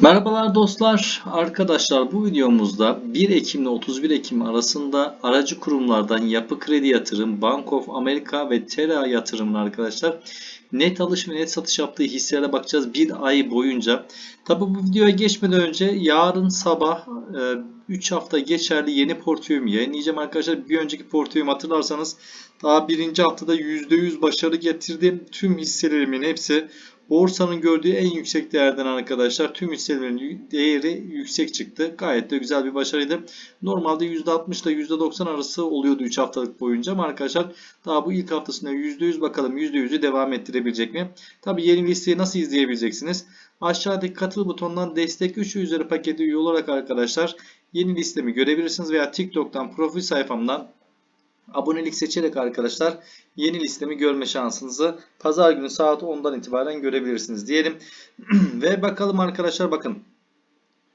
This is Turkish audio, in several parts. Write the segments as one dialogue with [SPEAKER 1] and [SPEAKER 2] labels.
[SPEAKER 1] Merhabalar dostlar, arkadaşlar bu videomuzda 1 Ekim ile 31 Ekim arasında aracı kurumlardan Yapı Kredi Yatırım, Bank of America ve Tera yatırımın arkadaşlar net alış ve net satış yaptığı hisselere bakacağız bir ay boyunca. Tabi bu videoya geçmeden önce yarın sabah 3 hafta geçerli yeni portföyümü yayınlayacağım arkadaşlar. Bir önceki portföyümü hatırlarsanız daha birinci haftada %100 başarı getirdim. Tüm hisselerimin hepsi Borsanın gördüğü en yüksek değerden arkadaşlar tüm hisselerin değeri yüksek çıktı. Gayet de güzel bir başarıydı. Normalde %60 ile %90 arası oluyordu 3 haftalık boyunca ama arkadaşlar daha bu ilk haftasında %100 bakalım %100'ü devam ettirebilecek mi? Tabi yeni listeyi nasıl izleyebileceksiniz? Aşağıdaki katıl butonundan destek 3 üzeri paketi üye olarak arkadaşlar yeni listemi görebilirsiniz veya TikTok'tan profil sayfamdan abonelik seçerek arkadaşlar yeni listemi görme şansınızı pazar günü saat 10'dan itibaren görebilirsiniz diyelim. Ve bakalım arkadaşlar bakın.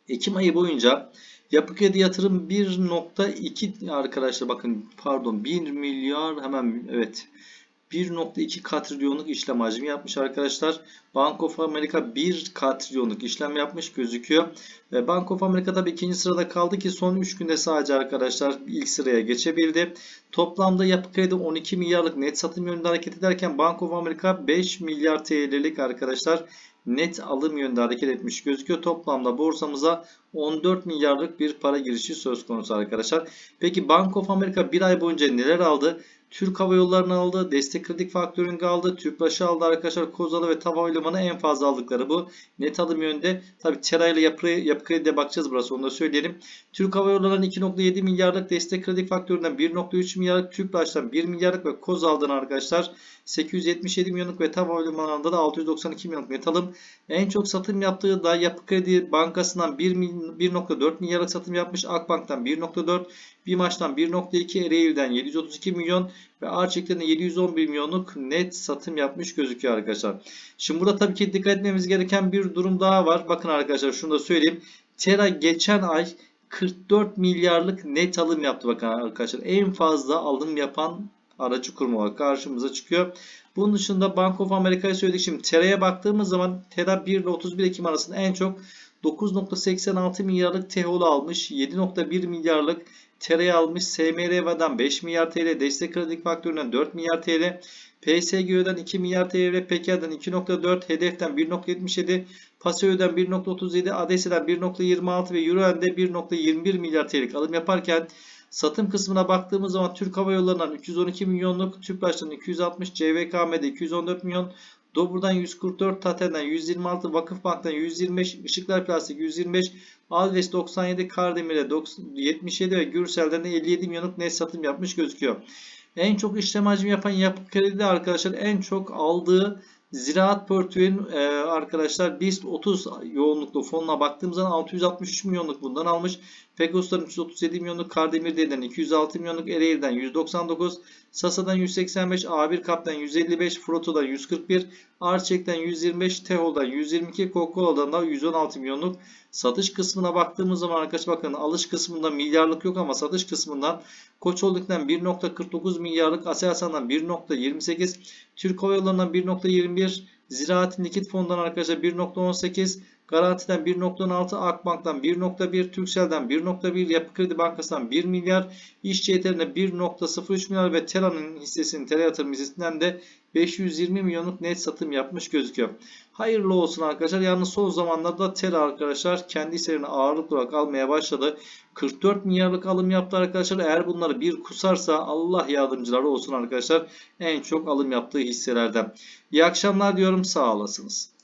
[SPEAKER 1] Ekim ayı boyunca Yapı Kredi Yatırım 1.2 arkadaşlar bakın pardon 1 milyar hemen evet 1.2 katrilyonluk işlem hacmi yapmış arkadaşlar. Bank of America 1 katrilyonluk işlem yapmış gözüküyor. Bank of America tabii ikinci sırada kaldı ki son 3 günde sadece arkadaşlar ilk sıraya geçebildi. Toplamda yapı kredi 12 milyarlık net satım yönünde hareket ederken Bank of America 5 milyar TL'lik arkadaşlar net alım yönünde hareket etmiş gözüküyor. Toplamda borsamıza 14 milyarlık bir para girişi söz konusu arkadaşlar. Peki Bank of America bir ay boyunca neler aldı? Türk Hava Yolları'nı aldı. Destek Kredi Faktörüngü aldı. Tüpraş'ı aldı arkadaşlar. Kozalı ve Tava Limanı en fazla aldıkları bu. Net alım yönde. Tabi Tera ile yapı, yapı krediye bakacağız burası onu da söyleyelim. Türk Hava Yolları'nın 2.7 milyarlık destek kredi faktöründen 1.3 milyarlık Tüpraş'tan 1 milyarlık ve Kozal'dan arkadaşlar 877 milyonluk ve Tava Limanı'nda da 692 milyonluk net alım. En çok satım yaptığı da Yapı Kredi Bankası'ndan 1.4 milyarlık satım yapmış. Akbank'tan 1.4 BİMAŞ'tan 1.2 Ereğli'den 732 milyon ve Arçelik'ten 711 milyonluk net satım yapmış gözüküyor arkadaşlar. Şimdi burada tabii ki dikkat etmemiz gereken bir durum daha var. Bakın arkadaşlar şunu da söyleyeyim. Tera geçen ay 44 milyarlık net alım yaptı bakın arkadaşlar. En fazla alım yapan aracı kurum olarak karşımıza çıkıyor. Bunun dışında Bank of America'ya söyledik. Şimdi TERA'ya baktığımız zaman TERA 1 ile 31 Ekim arasında en çok 9.86 milyarlık TEHOL almış. 7.1 milyarlık TERA'yı almış. SMRV'den 5 milyar TL. Destek kredi faktöründen 4 milyar TL. PSGÖ'den 2 milyar TL. PK'den 2.4. Hedeften 1.77. PASÖ'den 1.37. ADS'den 1.26 ve Euro'den 1.21 milyar TL'lik alım yaparken Satım kısmına baktığımız zaman Türk Hava Yolları'ndan 312 milyonluk, Tüpraş'tan 260, CVKM'de 214 milyon, Dobur'dan 144, Taten'den 126, Vakıfbank'tan 125, Işıklar Plastik 125, Alves 97, Kardemir'e 77 ve Gürsel'den de 57 milyonluk net satım yapmış gözüküyor. En çok işlem hacmi yapan yapı kredi arkadaşlar en çok aldığı Ziraat portföyün e, arkadaşlar BIST 30 yoğunluklu fonuna baktığımız zaman 663 milyonluk bundan almış. Pegasus'tan 337 milyonluk, Kardemir'den 206 milyonluk, Ereğli'den 199, Sasa'dan 185, A1 Kap'tan 155, Froto'dan 141, Arçek'ten 125, Tehol'dan 122, Coca-Cola'dan da 116 milyonluk satış kısmına baktığımız zaman arkadaşlar bakın alış kısmında milyarlık yok ama satış kısmından Koç Holding'den 1.49 milyarlık, Aselsan'dan 1.28, Türk Hava Yolları'ndan 1.21, Ziraat Likit Fon'dan arkadaşlar 1.18, Garanti'den 1.16, Akbank'tan 1.1, Türkcell'den 1.1, Yapı Kredi Bankası'ndan 1 milyar, İşçi Yeter'ine 1.03 milyar ve Tera'nın hissesinin Tera yatırım hissesinden de 520 milyonluk net satım yapmış gözüküyor. Hayırlı olsun arkadaşlar. Yalnız son zamanlarda Tera arkadaşlar kendi hisselerini ağırlık olarak almaya başladı. 44 milyarlık alım yaptı arkadaşlar. Eğer bunları bir kusarsa Allah yardımcıları olsun arkadaşlar. En çok alım yaptığı hisselerden. İyi akşamlar diyorum. Sağ olasınız.